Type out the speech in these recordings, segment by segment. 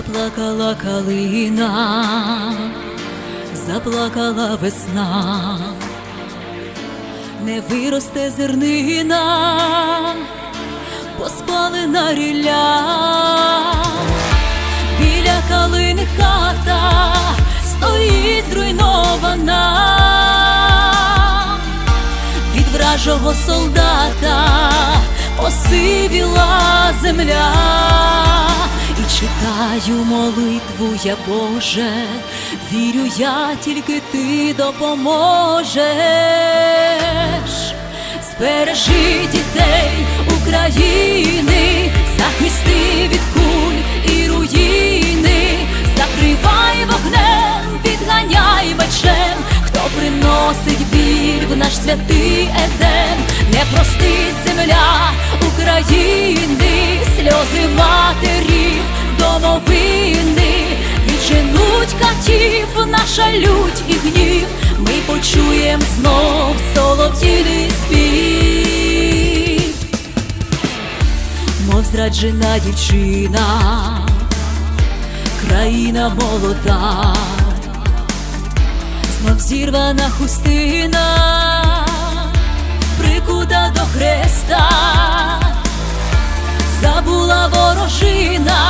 Заплакала калина, заплакала весна, не виросте зернина, поспалена рілля, біля калини хата стоїть зруйнована. Від вражого солдата посивіла земля, читаю молитву я Боже, вірю я, тільки ти допоможеш. Збережи дітей України, захисти від куль і руїни, закривай вогнем, відганяй мечем, хто приносить біль в наш святий Едем, не простить земля України, сльози матерів, відженуть наша лють і гнів, ми почуєм знов солов'їний спів, мов зраджена дівчина, країна молода. Знов зірвана хустина, прикута до хреста, забула ворожина,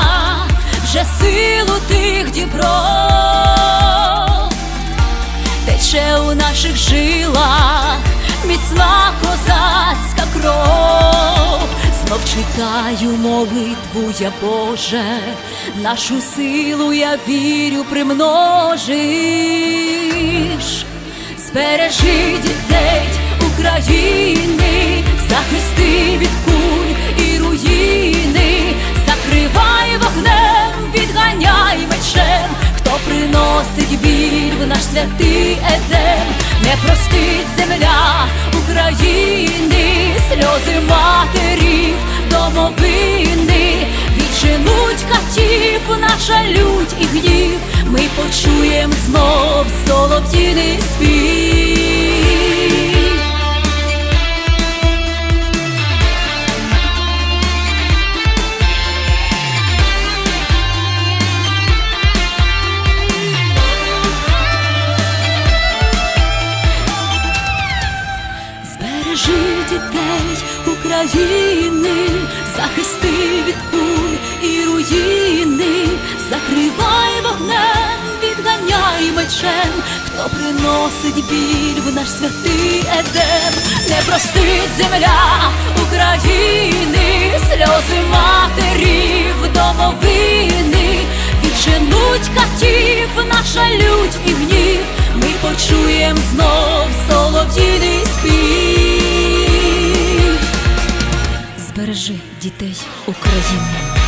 вже силу тих Дніпро, тече у наших жилах. Міцна козацька кров. Знов читаю молитву я Боже, нашу силу я вірю примножиш, збережи дітей України, захисти від куль і руїни, закривай вогнем, відганяй мечем, хто приносить біль в наш святий Едем, не простить земля України, сльози матерів, домовини, відчинуть катів, наша лють і гнів, ми почуєм знов солов'їний спів. Збережи дітей України, захисти від куль і руїни, закривай вогнем, відганяй мечем, хто приносить біль в наш святий Едем, не простить земля України, сльози матерів, домовини, відженуть катів, наша лють і гнів, ми почуєм знов дітей України.